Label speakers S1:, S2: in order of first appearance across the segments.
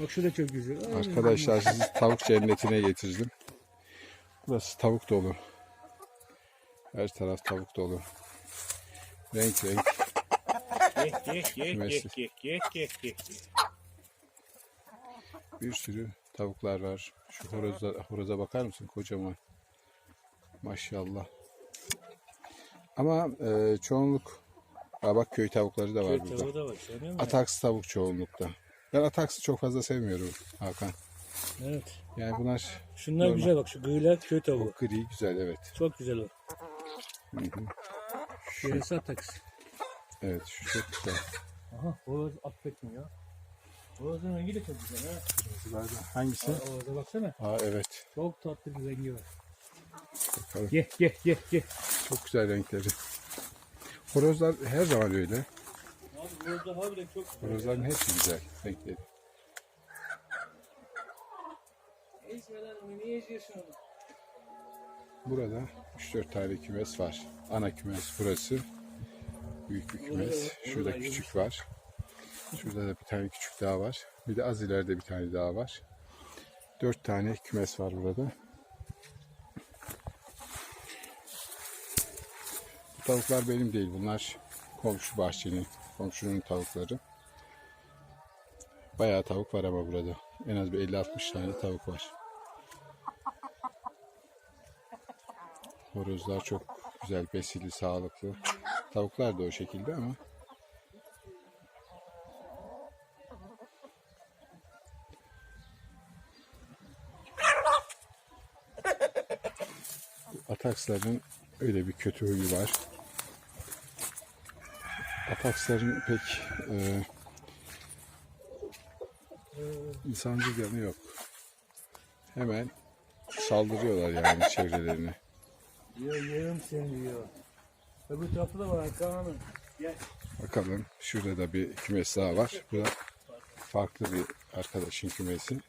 S1: Bak şu da çok güzel. Ay,
S2: Arkadaşlar sizi tavuk cennetine getirdim. Burası tavuk dolu. Her taraf tavuk dolu. Renk renk.
S1: Geh geh geh geh geh.
S2: Bir sürü tavuklar var. Şu horoza, horoza bakar mısın? Kocaman. Maşallah. Ama e, çoğunluk Aa, bak köy tavukları da var
S1: Köy
S2: burada.
S1: tavuğu da var. Sevmiyor musun?
S2: Ataks tavuk çoğunlukta. Ben ataksı çok fazla sevmiyorum Hakan.
S1: Evet.
S2: Yani bunlar
S1: Şunlar
S2: Normal.
S1: güzel bak şu gıyla köy tavuğu.
S2: o gri güzel evet.
S1: Çok güzel o.
S2: Hı hı.
S1: Gerisi ataks.
S2: Evet şu çok güzel.
S1: Aha horoz affetmiyor. Horozun rengi de çok güzel ha.
S2: Hangisi?
S1: Aa, Horoza baksana.
S2: Aa evet.
S1: Çok tatlı bir rengi var.
S2: Bakalım.
S1: Geh geh geh geh.
S2: Çok güzel renkleri. Horozlar her zaman öyle.
S1: Horozda harbiden çok güzel.
S2: Horozların hepsi güzel renkleri.
S1: Ezme lan onu niye eziyorsun onu?
S2: Burada 3-4 tane kümes var. Ana kümes burası. Büyük bir kümes. Şurada küçük var. Şurada da bir tane küçük daha var. Bir de az ileride bir tane daha var. 4 tane kümes var burada. Bu tavuklar benim değil. Bunlar komşu bahçenin, komşunun tavukları. Bayağı tavuk var ama burada. En az bir 50-60 tane tavuk var. Horozlar çok güzel besili, sağlıklı. Tavuklar da o şekilde ama Ataksların öyle bir kötü huyu var. Ataksların pek e, insancıl yanı yok. Hemen saldırıyorlar yani çevrelerine.
S1: Diyor yerim seni diyor. Öbür tarafta da var Hakan Hanım. Gel.
S2: Bakalım şurada da bir kümes daha var. Bu da farklı bir arkadaşın kümesi.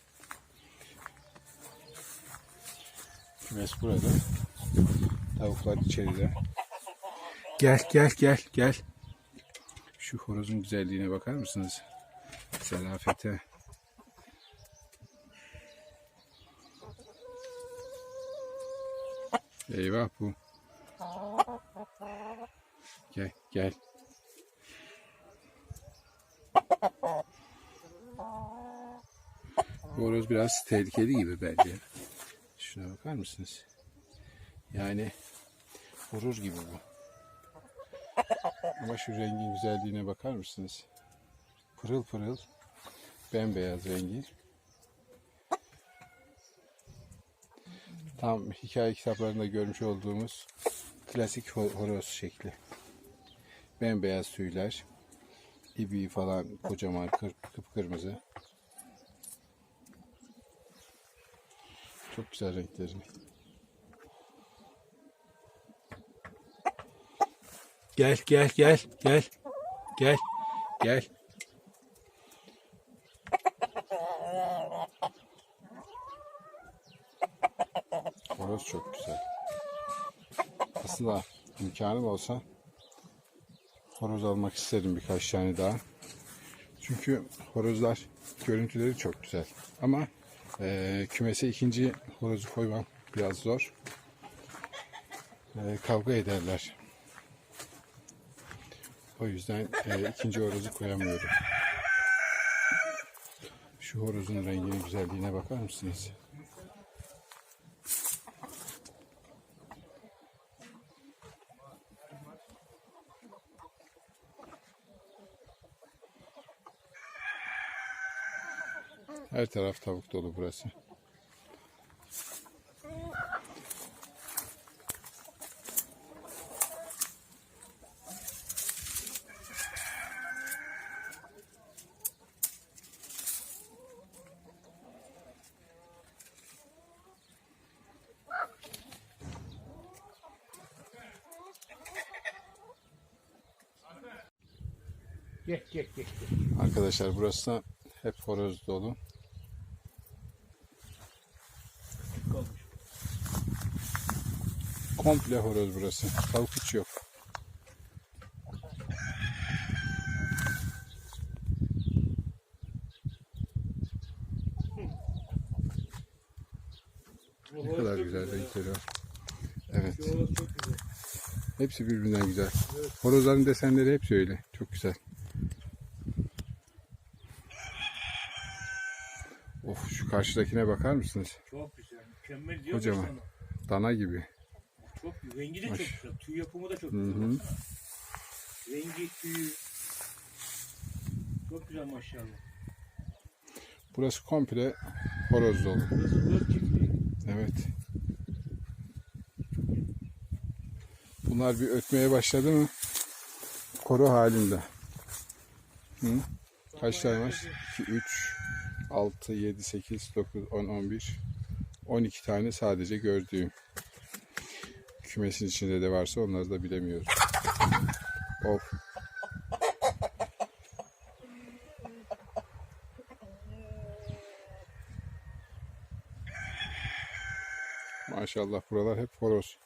S2: Kümes burada. Tavuklar içeride. Gel gel gel gel. Şu horozun güzelliğine bakar mısınız? Zarafete. Eyvah bu. Gel gel. Bu horoz biraz tehlikeli gibi bence. Şuna bakar mısınız? Yani vurur gibi bu. Ama şu rengin güzelliğine bakar mısınız? Pırıl pırıl bembeyaz rengi. Tam hikaye kitaplarında görmüş olduğumuz klasik ho- horoz şekli. Bembeyaz tüyler, ibiği falan kocaman kır, kıpkırmızı. Çok güzel renkleri. Gel gel gel gel. Gel. Gel. Horoz çok güzel. Aslında imkanım olsa horoz almak isterim birkaç tane daha. Çünkü horozlar görüntüleri çok güzel. Ama eee, kümese ikinci horozu koymam biraz zor. Eee, kavga ederler. O yüzden eee, ikinci horozu koyamıyorum. Şu horozun rengine güzelliğine bakar mısınız? Her taraf tavuk dolu burası.
S1: Gel gel gel.
S2: Arkadaşlar burası da hep horoz dolu. Komple horoz burası. Tavuk hiç yok. Ne kadar güzel renkleri var. Evet. Hepsi birbirinden güzel. Horozların desenleri hepsi öyle. Çok güzel. Of şu karşıdakine bakar mısınız?
S1: Çok güzel. Mükemmel diyor
S2: Kocaman.
S1: sana.
S2: Dana gibi.
S1: Çok. Rengi de çok
S2: Maş-
S1: güzel. Tüy yapımı da çok
S2: Hı
S1: güzel.
S2: hı.
S1: baksana. Rengi, tüyü. Çok güzel maşallah.
S2: Burası komple horoz dolu.
S1: Burası horoz çiftliği.
S2: Evet. Bunlar bir ötmeye başladı mı? Koro halinde. Hı? Kaç tane var? 2, 3, 6, 7, 8, 9, 10, 11, 12 tane sadece gördüğüm. Kümesin içinde de varsa onları da bilemiyoruz. Of. Maşallah buralar hep horoz.